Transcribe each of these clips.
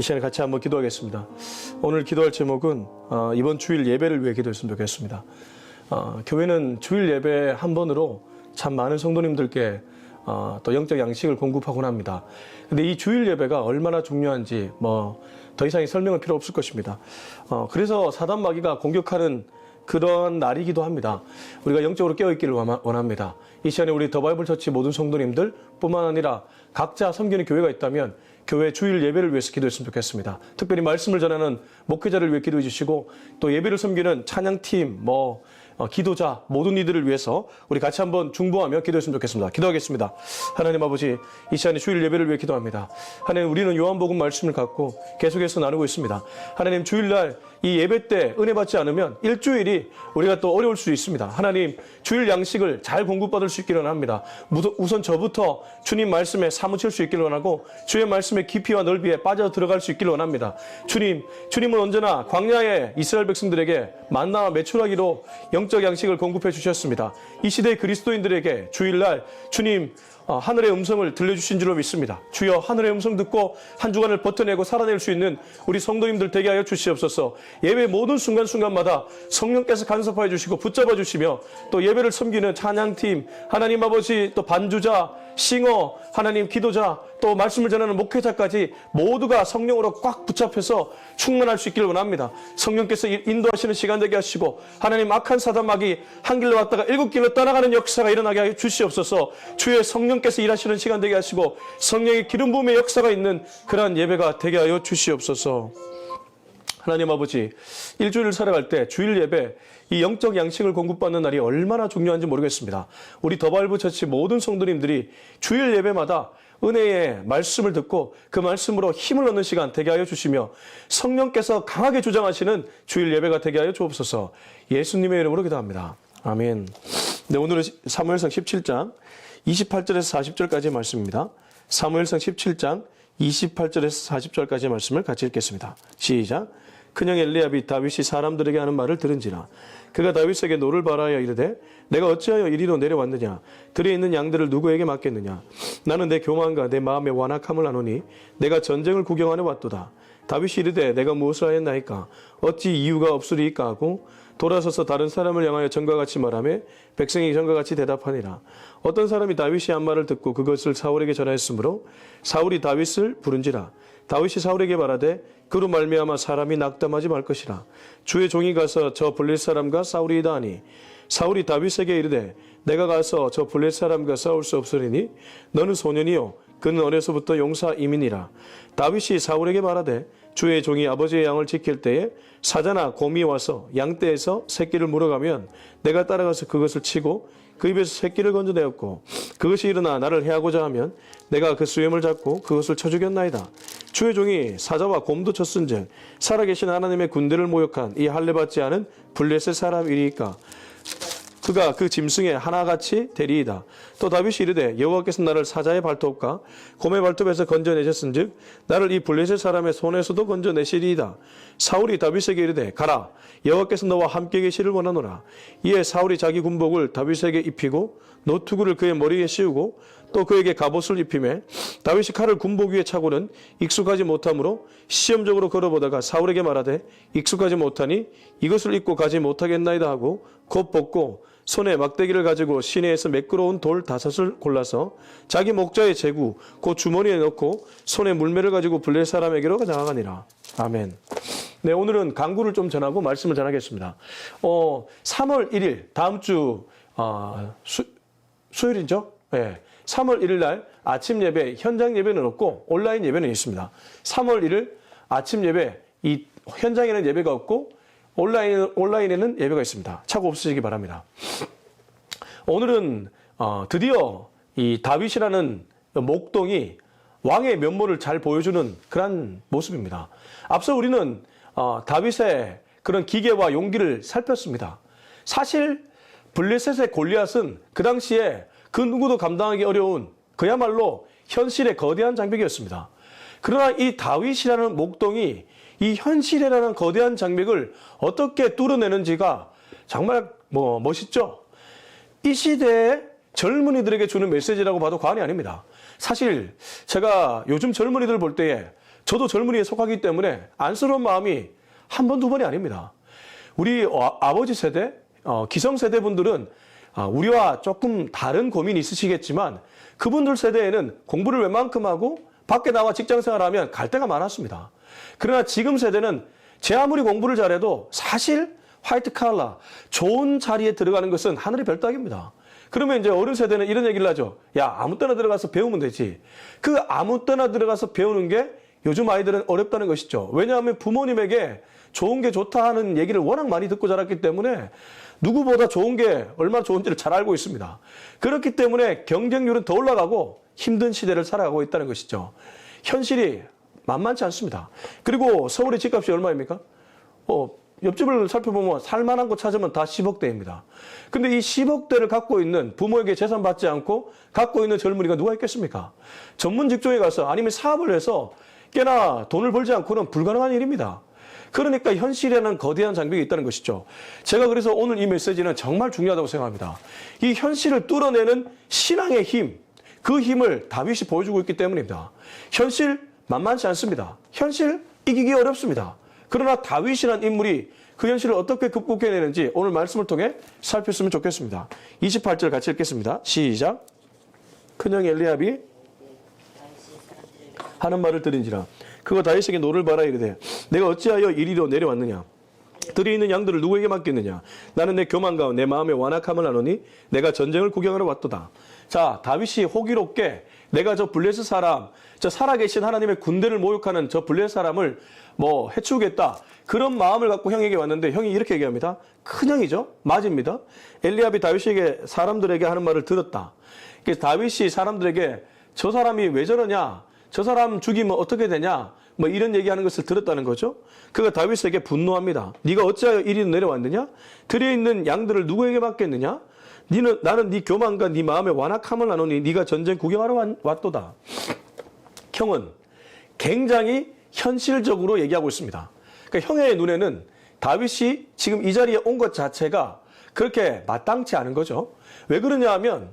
이 시간에 같이 한번 기도하겠습니다. 오늘 기도할 제목은 어, 이번 주일 예배를 위해 기도했으면 좋겠습니다. 어, 교회는 주일 예배 한 번으로 참 많은 성도님들께 어, 또 영적 양식을 공급하곤 합니다. 근데 이 주일 예배가 얼마나 중요한지 뭐 더 이상의 설명은 필요 없을 것입니다. 어, 그래서 사단 마귀가 공격하는 그런 날이기도 합니다. 우리가 영적으로 깨어있기를 원합니다. 이 시간에 우리 더 바이블 처치 모든 성도님들 뿐만 아니라 각자 섬기는 교회가 있다면 교회 주일 예배를 위해서 기도했으면 좋겠습니다. 특별히 말씀을 전하는 목회자를 위해 기도해 주시고 또 예배를 섬기는 찬양팀, 뭐 어, 기도자 모든 이들을 위해서 우리 같이 한번 중보하며 기도했으면 좋겠습니다. 기도하겠습니다. 하나님 아버지 이 시간에 주일 예배를 위해 기도합니다. 하나님 우리는 요한복음 말씀을 갖고 계속해서 나누고 있습니다. 하나님 주일날 이 예배 때 은혜 받지 않으면 일주일이 우리가 또 어려울 수 있습니다. 하나님 주일 양식을 잘 공급받을 수 있기를 원합니다. 우선 저부터 주님 말씀에 사무칠 수 있기를 원하고 주의 말씀의 깊이와 넓이에 빠져 들어갈 수 있기를 원합니다. 주님, 주님은 언제나 광야의 이스라엘 백성들에게 만나와 매출하기로 영적 양식을 공급해 주셨습니다. 이 시대 그리스도인들에게 주일날 주님 어, 하늘의 음성을 들려주신 줄로 믿습니다. 주여 하늘의 음성 듣고 한 주간을 버텨내고 살아낼 수 있는 우리 성도님들 되게 하여 주시옵소서. 예배 모든 순간순간마다 성령께서 간섭하여 주시고 붙잡아 주시며 또 예배를 섬기는 찬양팀, 하나님 아버지 또 반주자, 싱어, 하나님 기도자, 또 말씀을 전하는 목회자까지 모두가 성령으로 꽉 붙잡혀서 충만할 수 있기를 원합니다. 성령께서 이- 인도하시는 시간 되게 하시고 하나님 악한 사단막이 한 길로 왔다가 일곱 길로 떠나가는 역사가 일어나게 하여 주시옵소서. 주의 성령께서 일하시는 시간 되게 하시고 성령의 기름 부음의 역사가 있는 그러한 예배가 되게 하여 주시옵소서. 하나님 아버지, 일주일을 살아갈 때 주일 예배, 이 영적 양식을 공급받는 날이 얼마나 중요한지 모르겠습니다. 우리 더발부 처치 모든 성도님들이 주일 예배마다 은혜의 말씀을 듣고 그 말씀으로 힘을 얻는 시간 되게 하여 주시며 성령께서 강하게 주장하시는 주일 예배가 되게 하여 주옵소서 예수님의 이름으로 기도합니다. 아멘. 네, 오늘은 사무엘상 17장 28절에서 40절까지의 말씀입니다. 사무엘상 17장 28절에서 40절까지의 말씀을 같이 읽겠습니다. 시작. 큰형 엘리압이 다윗이 사람들에게 하는 말을 들은지라. 그가 다윗에게 노를 바라여 이르되 내가 어찌하여 이리로 내려왔느냐? 들에 있는 양들을 누구에게 맡겠느냐? 나는 내 교만과 내 마음의 완악함을 아노니 내가 전쟁을 구경하러 왔도다. 다윗이 이르되 내가 무엇을 하였나이까? 어찌 이유가 없으리이까 하고 돌아서서 다른 사람을 향하여 전과 같이 말하며 백성이 전과 같이 대답하니라 어떤 사람이 다윗이 한 말을 듣고 그것을 사울에게 전하였으므로 사울이 다윗을 부른지라. 다윗이 사울에게 말하되 그로 말미암아 사람이 낙담하지 말 것이라. 주의 종이 가서 저 블렛 사람과 싸우리이다 하니 사울이 다윗에게 이르되 내가 가서 저 블렛 사람과 싸울 수 없으리니 너는 소년이요. 그는 어려서부터 용사 이민이라. 다윗이 사울에게 말하되 주의 종이 아버지의 양을 지킬 때에 사자나 곰이 와서 양떼에서 새끼를 물어가면 내가 따라가서 그것을 치고 그 입에서 새끼를 건져내었고 그것이 일어나 나를 해하고자 하면 내가 그 수염을 잡고 그것을 쳐 죽였나이다. 주의 종이 사자와 곰도 쳤은즉 살아계신 하나님의 군대를 모욕한 이 할례받지 않은 블레셋 사람이리까 그가 그 짐승의 하나같이 되리이다. 또 다윗이 이르되 여호와께서 나를 사자의 발톱과 곰의 발톱에서 건져내셨은즉 나를 이 블레셋 사람의 손에서도 건져내시리이다. 사울이 다윗에게 이르되 가라 여호와께서 너와 함께 계시를 원하노라. 이에 사울이 자기 군복을 다윗에게 입히고 노투구를 그의 머리에 씌우고 또 그에게 갑옷을 입히매 다윗이 칼을 군복 위에 차고는 익숙하지 못하므로 시험적으로 걸어보다가 사울에게 말하되 익숙하지 못하니 이것을 입고 가지 못하겠나이다 하고 곧 벗고 손에 막대기를 가지고 시내에서 매끄러운 돌 다섯을 골라서 자기 목자의 제구 곧 주머니에 넣고 손에 물매를 가지고 블레 사람에게로 나아가니라 아멘. 네 오늘은 강구를 좀 전하고 말씀을 전하겠습니다. 어 3월 1일 다음 주 어, 수, 수요일이죠? 네. 3월 1일 날 아침 예배 현장 예배는 없고 온라인 예배는 있습니다. 3월 1일 아침 예배 이 현장에는 예배가 없고 온라인 온라인에는 예배가 있습니다. 차고 없으시기 바랍니다. 오늘은 어, 드디어 이 다윗이라는 목동이 왕의 면모를 잘 보여주는 그런 모습입니다. 앞서 우리는 어, 다윗의 그런 기계와 용기를 살폈습니다. 사실 블레셋의 골리앗은 그 당시에 그 누구도 감당하기 어려운 그야말로 현실의 거대한 장벽이었습니다. 그러나 이 다윗이라는 목동이 이 현실이라는 거대한 장벽을 어떻게 뚫어내는지가 정말 뭐 멋있죠. 이 시대에 젊은이들에게 주는 메시지라고 봐도 과언이 아닙니다. 사실 제가 요즘 젊은이들 볼 때에 저도 젊은이에 속하기 때문에 안쓰러운 마음이 한 번, 두 번이 아닙니다. 우리 어, 아버지 세대, 어, 기성 세대 분들은 아, 우리와 조금 다른 고민이 있으시겠지만 그분들 세대에는 공부를 웬만큼 하고 밖에 나와 직장 생활하면 갈 데가 많았습니다. 그러나 지금 세대는 제 아무리 공부를 잘해도 사실 화이트 칼라, 좋은 자리에 들어가는 것은 하늘의 별따기입니다. 그러면 이제 어른 세대는 이런 얘기를 하죠. 야, 아무 때나 들어가서 배우면 되지. 그 아무 때나 들어가서 배우는 게 요즘 아이들은 어렵다는 것이죠. 왜냐하면 부모님에게 좋은 게 좋다 하는 얘기를 워낙 많이 듣고 자랐기 때문에 누구보다 좋은 게 얼마나 좋은지를 잘 알고 있습니다. 그렇기 때문에 경쟁률은 더 올라가고 힘든 시대를 살아가고 있다는 것이죠. 현실이 만만치 않습니다. 그리고 서울의 집값이 얼마입니까? 어, 옆집을 살펴보면 살만한 곳 찾으면 다 10억대입니다. 근데 이 10억대를 갖고 있는 부모에게 재산 받지 않고 갖고 있는 젊은이가 누가 있겠습니까? 전문 직종에 가서 아니면 사업을 해서 꽤나 돈을 벌지 않고는 불가능한 일입니다. 그러니까 현실에는 거대한 장벽이 있다는 것이죠. 제가 그래서 오늘 이 메시지는 정말 중요하다고 생각합니다. 이 현실을 뚫어내는 신앙의 힘, 그 힘을 다윗이 보여주고 있기 때문입니다. 현실 만만치 않습니다. 현실 이기기 어렵습니다. 그러나 다윗이라는 인물이 그 현실을 어떻게 극복해내는지 오늘 말씀을 통해 살폈으면 좋겠습니다. 28절 같이 읽겠습니다. 시작. 큰형 엘리압이 하는 말을 들은지라 그거 다윗에게 노를 바라 이르되 내가 어찌하여 이리로 내려왔느냐 들이 있는 양들을 누구에게 맡겼느냐 나는 내 교만과 내 마음의 완악함을 하노니 내가 전쟁을 구경하러 왔도다 자 다윗이 호기롭게 내가 저 블레스 사람 저 살아계신 하나님의 군대를 모욕하는 저 블레스 사람을 뭐 해치우겠다 그런 마음을 갖고 형에게 왔는데 형이 이렇게 얘기합니다 큰 형이죠 맞습니다 엘리압이 다윗에게 사람들에게 하는 말을 들었다 그래서 다윗이 사람들에게 저 사람이 왜 저러냐 저 사람 죽이면 어떻게 되냐? 뭐 이런 얘기하는 것을 들었다는 거죠. 그가 다윗에게 분노합니다. 네가 어찌하여 이리 내려왔느냐? 들에 있는 양들을 누구에게 맡겼느냐? 니는 나는 네 교만과 네 마음의 완악함을 나누니 네가 전쟁 구경하러 왔- 왔도다. 형은 굉장히 현실적으로 얘기하고 있습니다. 그러니까 형의 눈에는 다윗이 지금 이 자리에 온 것 자체가 그렇게 마땅치 않은 거죠. 왜 그러냐 하면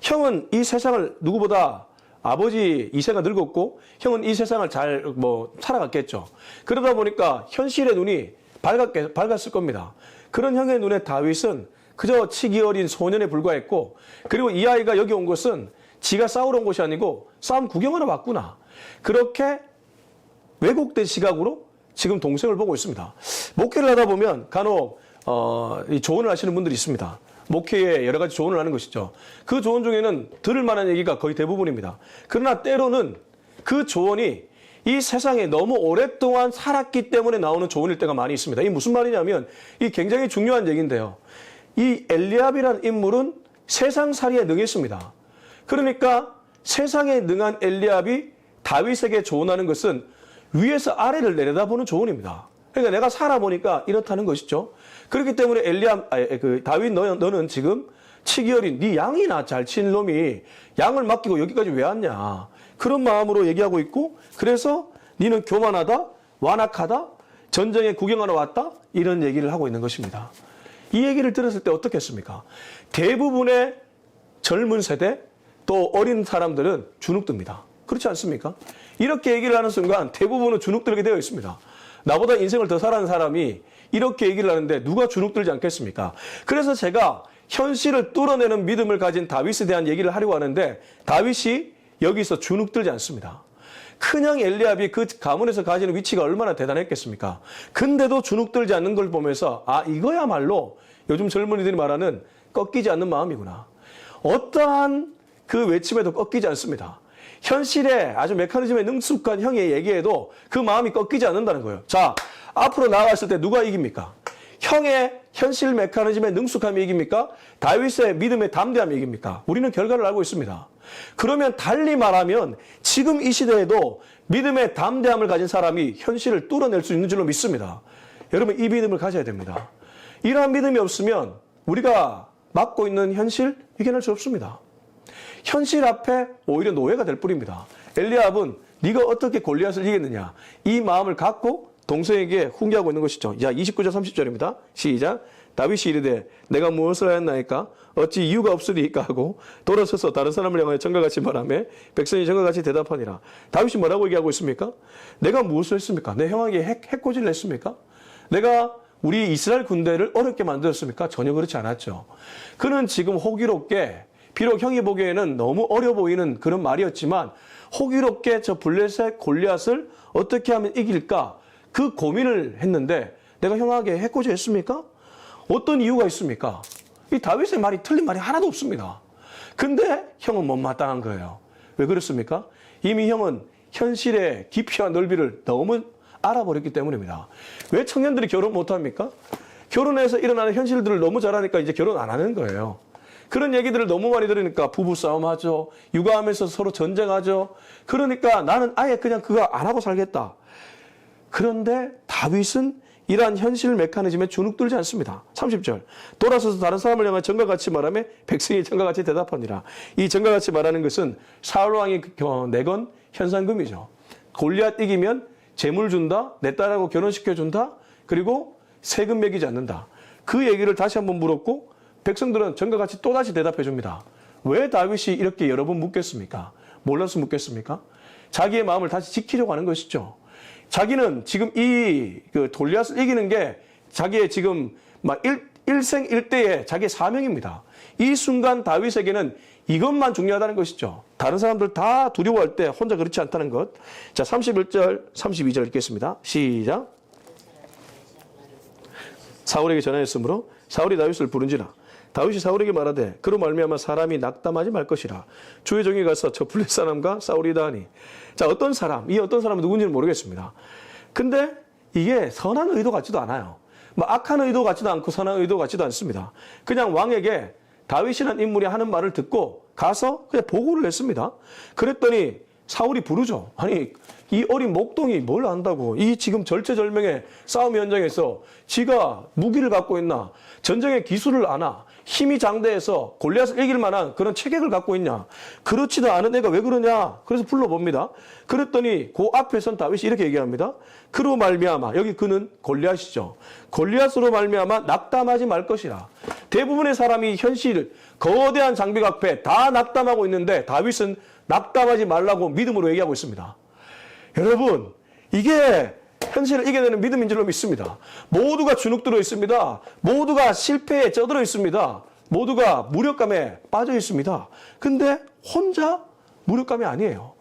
형은 이 세상을 누구보다 아버지 이세가 늙었고 형은 이 세상을 잘 뭐 살아갔겠죠. 그러다 보니까 현실의 눈이 밝았게, 밝았을 겁니다. 그런 형의 눈에 다윗은 그저 치기 어린 소년에 불과했고 그리고 이 아이가 여기 온 것은 지가 싸우러 온 것이 아니고 싸움 구경하러 왔구나. 그렇게 왜곡된 시각으로 지금 동생을 보고 있습니다. 목회를 하다 보면 간혹 어, 이 조언을 하시는 분들이 있습니다. 목회에 여러 가지 조언을 하는 것이죠. 그 조언 중에는 들을 만한 얘기가 거의 대부분입니다. 그러나 때로는 그 조언이 이 세상에 너무 오랫동안 살았기 때문에 나오는 조언일 때가 많이 있습니다. 이 무슨 말이냐면 이 굉장히 중요한 얘기인데요. 이 엘리압이라는 인물은 세상살이에 능했습니다. 그러니까 세상에 능한 엘리압이 다윗에게 조언하는 것은 위에서 아래를 내려다보는 조언입니다. 그러니까 내가 살아보니까 이렇다는 것이죠. 그렇기 때문에 엘리압, 아, 그 다윗 너, 너는 지금 치기 어린 네 양이나 잘 치는 놈이 양을 맡기고 여기까지 왜 왔냐. 그런 마음으로 얘기하고 있고 그래서 너는 교만하다, 완악하다, 전쟁에 구경하러 왔다 이런 얘기를 하고 있는 것입니다. 이 얘기를 들었을 때 어떻겠습니까? 대부분의 젊은 세대 또 어린 사람들은 주눅듭니다. 그렇지 않습니까? 이렇게 얘기를 하는 순간 대부분은 주눅들게 되어 있습니다. 나보다 인생을 더 살아는 사람이 이렇게 얘기를 하는데 누가 주눅들지 않겠습니까? 그래서 제가 현실을 뚫어내는 믿음을 가진 다윗에 대한 얘기를 하려고 하는데 다윗이 여기서 주눅들지 않습니다. 큰형 엘리압이 그 가문에서 가지는 위치가 얼마나 대단했겠습니까? 근데도 주눅들지 않는 걸 보면서 아 이거야말로 요즘 젊은이들이 말하는 꺾이지 않는 마음이구나. 어떠한 그 외침에도 꺾이지 않습니다. 현실에 아주 메커니즘에 능숙한 형의 얘기에도 그 마음이 꺾이지 않는다는 거예요. 자, 앞으로 나아갔을 때 누가 이깁니까? 형의 현실 메커니즘에 능숙함이 이깁니까? 다윗의 믿음의 담대함이 이깁니까? 우리는 결과를 알고 있습니다. 그러면 달리 말하면 지금 이 시대에도 믿음의 담대함을 가진 사람이 현실을 뚫어낼 수 있는 줄로 믿습니다. 여러분 이 믿음을 가져야 됩니다. 이러한 믿음이 없으면 우리가 맡고 있는 현실 이겨낼 수 없습니다. 현실 앞에 오히려 노예가 될 뿐입니다. 엘리압은 네가 어떻게 골리앗을 이겼느냐 이 마음을 갖고 동생에게 훈계하고 있는 것이죠. 자, 29절 30절입니다. 시작. 다윗이 이르되 내가 무엇을 하였나이까 어찌 이유가 없으리까 하고 돌아서서 다른 사람을 향하여 정가같이 말하며 백성이 정가같이 대답하니라 다윗이 뭐라고 얘기하고 있습니까? 내가 무엇을 했습니까? 내 형에게 핵, 해코지를 했습니까? 내가 우리 이스라엘 군대를 어렵게 만들었습니까? 전혀 그렇지 않았죠. 그는 지금 호기롭게 비록 형이 보기에는 너무 어려 보이는 그런 말이었지만 호기롭게 저 블레셋 골리앗을 어떻게 하면 이길까 그 고민을 했는데 내가 형에게 해코지 했습니까? 어떤 이유가 있습니까? 이 다윗의 말이 틀린 말이 하나도 없습니다. 근데 형은 못마땅한 거예요. 왜 그렇습니까? 이미 형은 현실의 깊이와 넓이를 너무 알아버렸기 때문입니다. 왜 청년들이 결혼 못합니까? 결혼해서 일어나는 현실들을 너무 잘 아니까 이제 결혼 안 하는 거예요. 그런 얘기들을 너무 많이 들으니까 부부싸움 하죠. 육아하면서 서로 전쟁하죠. 그러니까 나는 아예 그냥 그거 안 하고 살겠다. 그런데 다윗은 이러한 현실 메커니즘에 주눅들지 않습니다. 30절. 돌아서서 다른 사람을 향해 정과 같이 말하며 백성이 정과 같이 대답하니라. 이 정과 같이 말하는 것은 사울 왕이 겨- 내건 현상금이죠. 골리앗 이기면 재물 준다, 내 딸하고 결혼시켜 준다, 그리고 세금 매기지 않는다. 그 얘기를 다시 한번 물었고 백성들은 정과 같이 또다시 대답해 줍니다. 왜 다윗이 이렇게 여러 번 묻겠습니까? 몰라서 묻겠습니까? 자기의 마음을 다시 지키려고 하는 것이죠. 자기는 지금 이 그 돌리앗을 이기는 게 자기의 지금 막 일, 일생 일대의 자기의 사명입니다. 이 순간 다윗에게는 이것만 중요하다는 것이죠. 다른 사람들 다 두려워할 때 혼자 그렇지 않다는 것. 자, 31절, 32절 읽겠습니다. 시작. 사울에게 전하였으므로 사울이 다윗을 부른지라 다윗이 사울에게 말하되 그로 말미암아 사람이 낙담하지 말 것이라. 주의 종이 가서 저 블레 사람과 싸우리다 하니. 자 어떤 사람 이 어떤 사람은 누군지는 모르겠습니다. 근데 이게 선한 의도 같지도 않아요. 뭐 악한 의도 같지도 않고 선한 의도 같지도 않습니다. 그냥 왕에게 다윗이라는 인물이 하는 말을 듣고 가서 그냥 보고를 했습니다. 그랬더니 사울이 부르죠. 아니 이 어린 목동이 뭘 안다고. 이 지금 절체절명의 싸움 현장에서 지가 무기를 갖고 있나. 전쟁의 기술을 아나 힘이 장대해서 골리앗을 이길 만한 그런 체격을 갖고 있냐 그렇지도 않은 애가 왜 그러냐 그래서 불러봅니다. 그랬더니 그 앞에 선 다윗이 이렇게 얘기합니다. 그로 말미암아 여기 그는 골리앗이죠. 골리앗으로 말미암아 낙담하지 말 것이라. 대부분의 사람이 현실 거대한 장벽 앞에 다 낙담하고 있는데 다윗은 낙담하지 말라고 믿음으로 얘기하고 있습니다. 여러분, 이게 현실을 이겨내는 믿음인 줄로 믿습니다. 모두가 주눅 들어 있습니다. 모두가 실패에 쩌들어 있습니다. 모두가 무력감에 빠져 있습니다. 근데 혼자 무력감이 아니에요.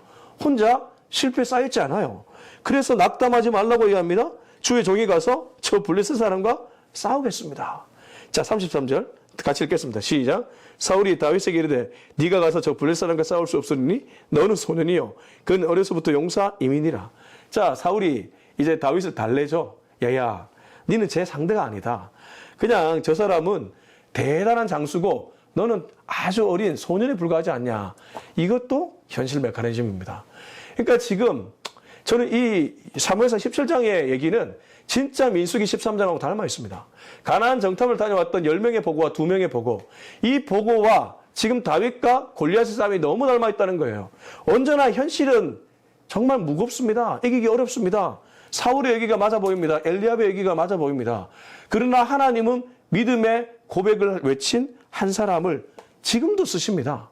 혼자 실패 쌓였지 않아요. 그래서 낙담하지 말라고 얘기합니다. 주의 종이 가서 저 블레셋 사람과 싸우겠습니다. 자, 33절 같이 읽겠습니다. 시작. 사울이 다윗에게 이르되 네가 가서 저 블레 사람과 싸울 수 없으니 너는 소년이요 그는 어려서부터 용사 이민이라. 자, 사울이 이제 다윗을 달래죠. 야야, 너는 제 상대가 아니다. 그냥 저 사람은 대단한 장수고 너는 아주 어린 소년에 불과하지 않냐. 이것도 현실 메커니즘입니다. 그러니까 지금 저는 이 사무엘상 17장의 얘기는 진짜 민수기 13장하고 닮아 있습니다. 가나안 정탐을 다녀왔던 10명의 보고와 2명의 보고. 이 보고와 지금 다윗과 골리앗의 싸움이 너무 닮아 있다는 거예요. 언제나 현실은 정말 무겁습니다. 이기기 어렵습니다. 사울의 얘기가 맞아 보입니다. 엘리압의 얘기가 맞아 보입니다. 그러나 하나님은 믿음의 고백을 외친 한 사람을 지금도 쓰십니다.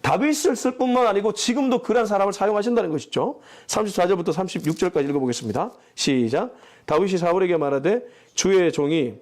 다윗을 쓸 뿐만 아니고 지금도 그런 사람을 사용하신다는 것이죠. 34절부터 36절까지 읽어보겠습니다. 시작. 다윗이 사울에게 말하되 주의 종이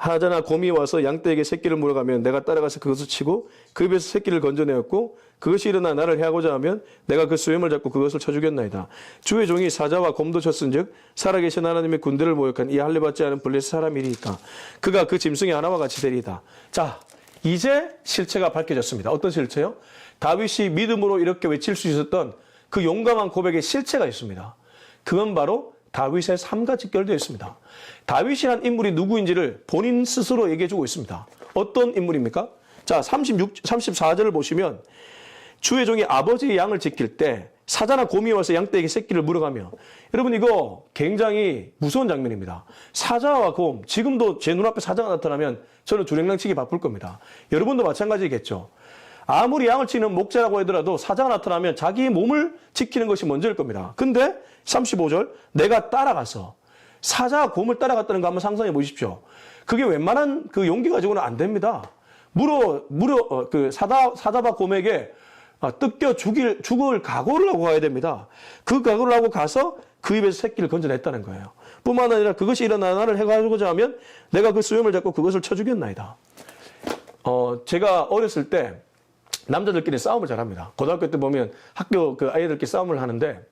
하자나 곰이 와서 양떼에게 새끼를 물어가면 내가 따라가서 그것을 치고 그 입에서 새끼를 건져내었고 그것이 일어나 나를 해하고자 하면 내가 그 수염을 잡고 그것을 쳐 죽였나이다. 주의 종이 사자와 곰도 쳤은즉 살아계신 하나님의 군대를 모욕한 이 할례 받지 않은 블레셋 사람이니까 그가 그 짐승의 하나와 같이 되리이다. 자 이제 실체가 밝혀졌습니다. 어떤 실체요? 다윗이 믿음으로 이렇게 외칠 수 있었던 그 용감한 고백의 실체가 있습니다. 그건 바로 다윗의 삶과 직결되어 있습니다. 다윗이란 인물이 누구인지를 본인 스스로 얘기해 주고 있습니다. 어떤 인물입니까? 자, 36, 34절을 보시면 주의 종이 아버지의 양을 지킬 때 사자나 곰이 와서 양떼에게 새끼를 물어가며 여러분 이거 굉장히 무서운 장면입니다. 사자와 곰 지금도 제 눈앞에 사자가 나타나면 저는 두랭랑치기 바쁠 겁니다. 여러분도 마찬가지겠죠. 아무리 양을 치는 목자라고 하더라도 사자가 나타나면 자기 몸을 지키는 것이 먼저일 겁니다. 근데 35절 내가 따라가서 사자가 곰을 따라갔다는 거 한번 상상해 보십시오. 그게 웬만한 그 용기 가지고는 안 됩니다. 물어 물어 어, 그 사자 사자바 곰에게 아, 뜯겨 죽일 죽을 각오를 하고 가야 됩니다. 그 각오를 하고 가서 그 입에서 새끼를 건져냈다는 거예요. 뿐만 아니라 그것이 일어나나를 해가지고자 하면 내가 그 수염을 잡고 그것을 쳐 죽였나이다. 어, 제가 어렸을 때 남자들끼리 싸움을 잘합니다. 고등학교 때 보면 학교 그 아이들끼리 싸움을 하는데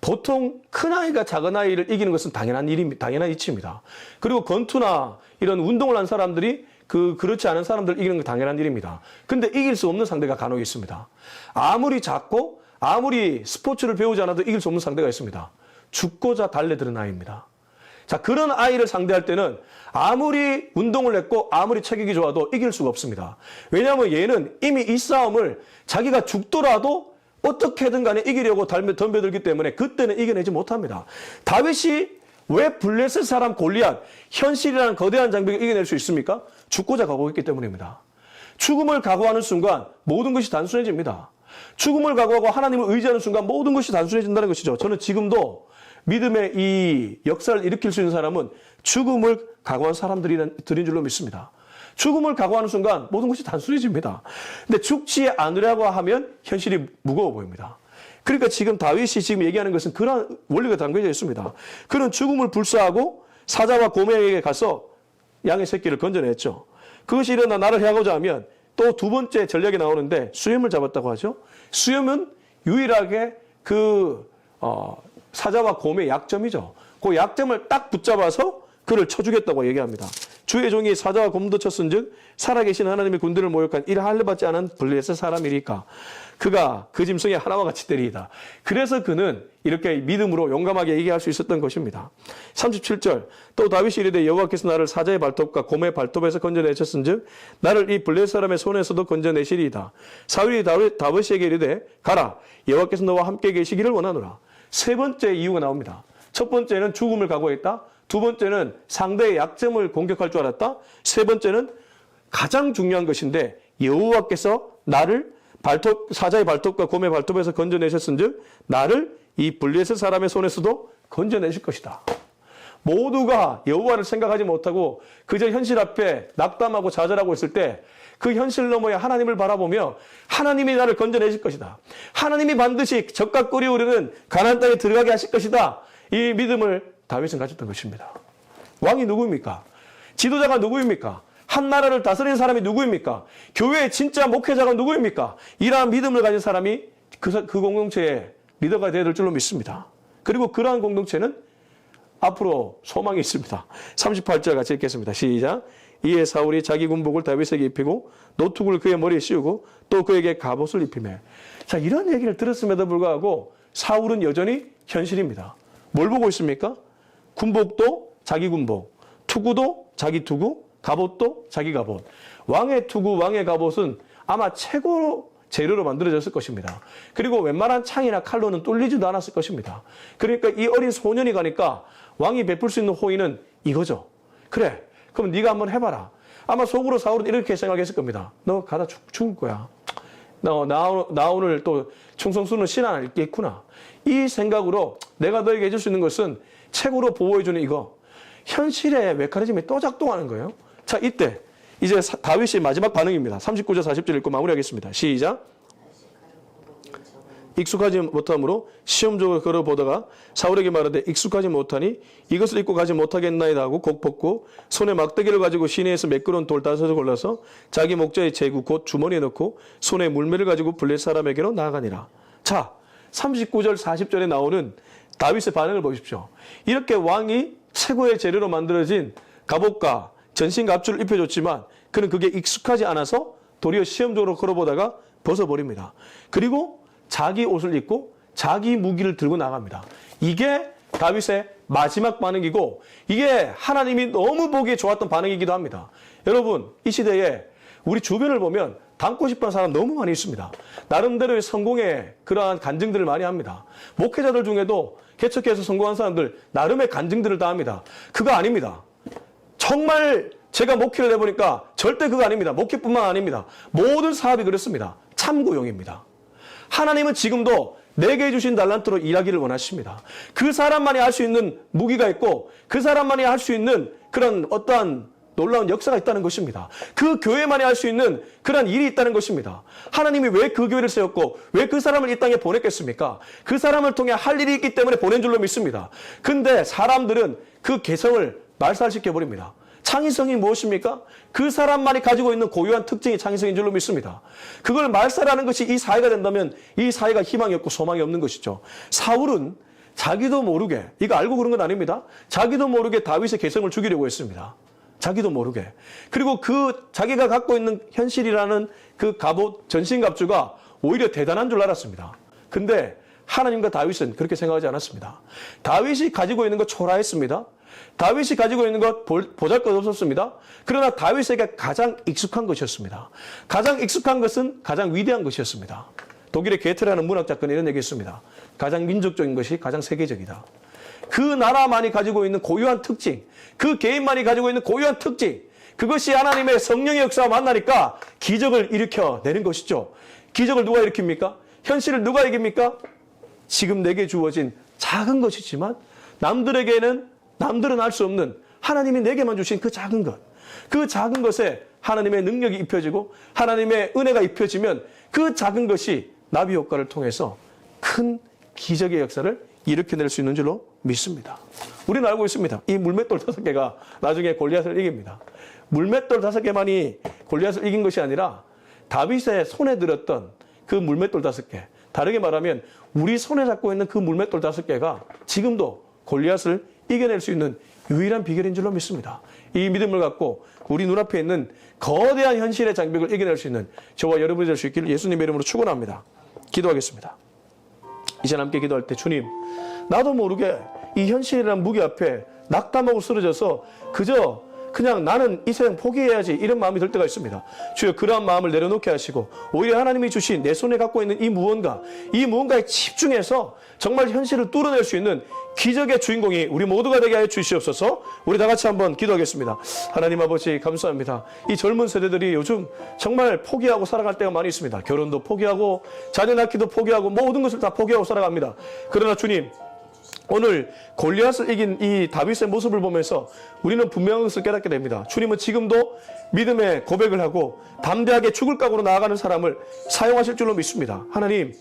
보통 큰 아이가 작은 아이를 이기는 것은 당연한 일입니다. 당연한 이치입니다. 그리고 권투나 이런 운동을 한 사람들이 그 그렇지 않은 사람들 이기는 건 당연한 일입니다. 근데 이길 수 없는 상대가 간혹 있습니다. 아무리 작고 아무리 스포츠를 배우지 않아도 이길 수 없는 상대가 있습니다. 죽고자 달래드는 아이입니다. 자, 그런 아이를 상대할 때는 아무리 운동을 했고 아무리 체격이 좋아도 이길 수가 없습니다. 왜냐하면 얘는 이미 이 싸움을 자기가 죽더라도 어떻게든 간에 이기려고 닮- 덤벼들기 때문에 그때는 이겨내지 못합니다. 다윗이 왜 블레셋 사람 골리앗, 현실이라는 거대한 장벽을 이겨낼 수 있습니까? 죽고자 각오했기 때문입니다. 죽음을 각오하는 순간 모든 것이 단순해집니다. 죽음을 각오하고 하나님을 의지하는 순간 모든 것이 단순해진다는 것이죠. 저는 지금도 믿음의 이 역사를 일으킬 수 있는 사람은 죽음을 각오한 사람들인 줄로 믿습니다. 죽음을 각오하는 순간 모든 것이 단순해집니다. 근데 죽지 않으려고 하면 현실이 무거워 보입니다. 그러니까 지금 다윗이 지금 얘기하는 것은 그런 원리가 담겨져 있습니다. 그는 죽음을 불사하고 사자와 고멜에게 가서 양의 새끼를 건져냈죠. 그것이 일어나 나를 향하고자 하면 또 두 번째 전략이 나오는데 수염을 잡았다고 하죠. 수염은 유일하게 그 어, 사자와 곰의 약점이죠. 그 약점을 딱 붙잡아서 그를 쳐주겠다고 얘기합니다. 주의 종이 사자와 곰도 쳤은즉 살아계신 하나님의 군대를 모욕한 이를 할례 받지 않은 블레셋 사람이리까 그가 그 짐승이 하나와 같이 때리이다. 그래서 그는 이렇게 믿음으로 용감하게 얘기할 수 있었던 것입니다. 37절 또 다윗이 이르되 여호와께서 나를 사자의 발톱과 곰의 발톱에서 건져내셨은즉 나를 이 블레셋 사람의 손에서도 건져내시리이다. 사울이 다윗, 다윗에게 이르되 가라 여호와께서 너와 함께 계시기를 원하노라. 세 번째 이유가 나옵니다. 첫 번째는 죽음을 각오했다. 두 번째는 상대의 약점을 공격할 줄 알았다. 세 번째는 가장 중요한 것인데 여호와께서 나를 발톱 사자의 발톱과 곰의 발톱에서 건져내셨은즉 나를 이 블레셋 사람의 손에서도 건져내실 것이다. 모두가 여호와를 생각하지 못하고 그저 현실 앞에 낙담하고 좌절하고 있을 때 그 현실 너머에 하나님을 바라보며 하나님이 나를 건져내실 것이다. 하나님이 반드시 적과 꿀이 오르는 가나안 땅에 들어가게 하실 것이다. 이 믿음을 다윗은 가졌던 것입니다. 왕이 누구입니까? 지도자가 누구입니까? 한 나라를 다스리는 사람이 누구입니까? 교회의 진짜 목회자가 누구입니까? 이러한 믿음을 가진 사람이 그, 사- 그 공동체의 리더가 되어야 될 줄로 믿습니다. 그리고 그러한 공동체는 앞으로 소망이 있습니다. 38절 같이 읽겠습니다. 시작. 이에 사울이 자기 군복을 다윗에게 입히고 노툭을 그의 머리에 씌우고 또 그에게 갑옷을 입히매. 자, 이런 얘기를 들었음에도 불구하고 사울은 여전히 현실입니다. 뭘 보고 있습니까? 군복도 자기 군복, 투구도 자기 투구, 갑옷도 자기 갑옷. 왕의 투구, 왕의 갑옷은 아마 최고 재료로 만들어졌을 것입니다. 그리고 웬만한 창이나 칼로는 뚫리지도 않았을 것입니다. 그러니까 이 어린 소년이 가니까 왕이 베풀 수 있는 호의는 이거죠. 그래, 그럼 네가 한번 해봐라. 아마 속으로 사울은 이렇게 생각했을 겁니다. 너 가다 죽, 죽을 거야. 나, 나, 나 오늘 또 충성스러운 신앙 알겠구나. 이 생각으로 내가 너에게 해줄 수 있는 것은 책으로 보호해주는 이거. 현실의 메커니즘이 또 작동하는 거예요. 자, 이때 이제 사- 다윗의 마지막 반응입니다. 39절 40절 읽고 마무리하겠습니다. 시작. 익숙하지 못함으로 시험적으로 걸어보다가 사울에게 말하되 익숙하지 못하니 이것을 입고 가지 못하겠나이다 하고 곡 벗고 손에 막대기를 가지고 시내에서 매끄러운 돌 다섯을 골라서 자기 목자의 제구 곧 주머니에 넣고 손에 물매를 가지고 블레 사람에게로 나아가니라. 자, 39절 40절에 나오는 다윗의 반응을 보십시오. 이렇게 왕이 최고의 재료로 만들어진 갑옷과 전신 갑주를 입혀줬지만 그는 그게 익숙하지 않아서 도리어 시험적으로 걸어보다가 벗어버립니다. 그리고 자기 옷을 입고 자기 무기를 들고 나갑니다. 이게 다윗의 마지막 반응이고 이게 하나님이 너무 보기에 좋았던 반응이기도 합니다. 여러분 이 시대에 우리 주변을 보면 닮고 싶은 사람 너무 많이 있습니다. 나름대로의 성공의 그러한 간증들을 많이 합니다. 목회자들 중에도 개척해서 성공한 사람들 나름의 간증들을 다 합니다. 그거 아닙니다. 정말 제가 목회를 해보니까 절대 그거 아닙니다. 목회뿐만 아닙니다. 모든 사업이 그렇습니다. 참고용입니다. 하나님은 지금도 내게 주신 달란트로 일하기를 원하십니다. 그 사람만이 할 수 있는 무기가 있고 그 사람만이 할 수 있는 그런 어떠한 놀라운 역사가 있다는 것입니다. 그 교회만이 할 수 있는 그런 일이 있다는 것입니다. 하나님이 왜 그 교회를 세웠고 왜 그 사람을 이 땅에 보냈겠습니까? 그 사람을 통해 할 일이 있기 때문에 보낸 줄로 믿습니다. 근데 사람들은 그 개성을 말살시켜 버립니다. 창의성이 무엇입니까? 그 사람만이 가지고 있는 고유한 특징이 창의성인 줄로 믿습니다. 그걸 말살하는 것이 이 사회가 된다면 이 사회가 희망이 없고 소망이 없는 것이죠. 사울은 자기도 모르게 이거 알고 그런 건 아닙니다. 자기도 모르게 다윗의 개성을 죽이려고 했습니다. 자기도 모르게. 그리고 그 자기가 갖고 있는 현실이라는 그 갑옷 전신갑주가 오히려 대단한 줄 알았습니다. 근데 하나님과 다윗은 그렇게 생각하지 않았습니다. 다윗이 가지고 있는 것 초라했습니다. 다윗이 가지고 있는 것 보잘 것 없었습니다. 그러나 다윗에게 가장 익숙한 것이었습니다. 가장 익숙한 것은 가장 위대한 것이었습니다. 독일의 게테라는 문학작가는 이런 얘기 했습니다. 가장 민족적인 것이 가장 세계적이다. 그 나라만이 가지고 있는 고유한 특징, 그 개인만이 가지고 있는 고유한 특징, 그것이 하나님의 성령의 역사와 만나니까 기적을 일으켜 내는 것이죠. 기적을 누가 일으킵니까? 현실을 누가 이깁니까? 지금 내게 주어진 작은 것이지만 남들에게는 남들은 알 수 없는 하나님이 내게만 주신 그 작은 것. 그 작은 것에 하나님의 능력이 입혀지고 하나님의 은혜가 입혀지면 그 작은 것이 나비 효과를 통해서 큰 기적의 역사를 일으켜낼 수 있는 줄로 믿습니다. 우리는 알고 있습니다. 이 물맷돌 다섯 개가 나중에 골리앗을 이깁니다. 물맷돌 다섯 개만이 골리앗을 이긴 것이 아니라 다윗의 손에 들었던 그 물맷돌 다섯 개. 다르게 말하면 우리 손에 잡고 있는 그 물맷돌 다섯 개가 지금도 골리앗을 이겨낼 수 있는 유일한 비결인 줄로 믿습니다. 이 믿음을 갖고 우리 눈앞에 있는 거대한 현실의 장벽을 이겨낼 수 있는 저와 여러분이 될 수 있기를 예수님의 이름으로 축원합니다. 기도하겠습니다. 이제 함께 기도할 때 주님 나도 모르게 이 현실이라는 무기 앞에 낙담하고 쓰러져서 그저 그냥 나는 이 세상 포기해야지 이런 마음이 들 때가 있습니다. 주여 그러한 마음을 내려놓게 하시고 오히려 하나님이 주신 내 손에 갖고 있는 이 무언가 이 무언가에 집중해서 정말 현실을 뚫어낼 수 있는 기적의 주인공이 우리 모두가 되게 하여 주시옵소서 우리 다 같이 한번 기도하겠습니다. 하나님 아버지 감사합니다. 이 젊은 세대들이 요즘 정말 포기하고 살아갈 때가 많이 있습니다. 결혼도 포기하고 자녀 낳기도 포기하고 모든 것을 다 포기하고 살아갑니다. 그러나 주님 오늘 골리앗을 이긴 이 다윗의 모습을 보면서 우리는 분명한 것을 깨닫게 됩니다. 주님은 지금도 믿음의 고백을 하고 담대하게 죽을 각오로 나아가는 사람을 사용하실 줄로 믿습니다. 하나님,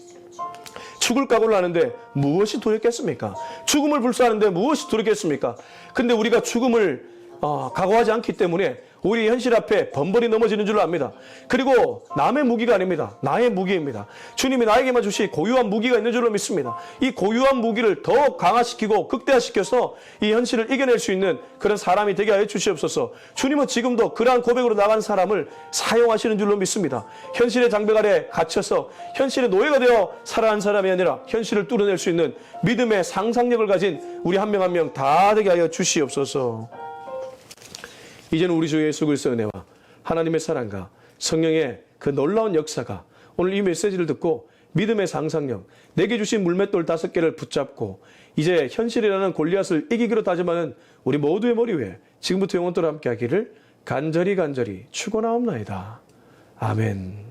죽을 각오를 하는데 무엇이 두렵겠습니까? 죽음을 불사하는데 무엇이 두렵겠습니까? 근데 우리가 죽음을 어, 각오하지 않기 때문에 우리 현실 앞에 번번이 넘어지는 줄로 압니다. 그리고 남의 무기가 아닙니다. 나의 무기입니다. 주님이 나에게만 주신 고유한 무기가 있는 줄로 믿습니다. 이 고유한 무기를 더 강화시키고 극대화시켜서 이 현실을 이겨낼 수 있는 그런 사람이 되게 하여 주시옵소서. 주님은 지금도 그러한 고백으로 나간 사람을 사용하시는 줄로 믿습니다. 현실의 장벽 아래 갇혀서 현실의 노예가 되어 살아간 사람이 아니라 현실을 뚫어낼 수 있는 믿음의 상상력을 가진 우리 한 명 한 명 다 되게 하여 주시옵소서. 이제는 우리 주 예수 그리스도의 은혜와 하나님의 사랑과 성령의 그 놀라운 역사가 오늘 이 메시지를 듣고 믿음의 상상력, 내게 주신 물맷돌 다섯 개를 붙잡고 이제 현실이라는 골리앗을 이기기로 다짐하는 우리 모두의 머리 위에 지금부터 영원토록 함께 하기를 간절히 간절히 축원하옵나이다. 아멘.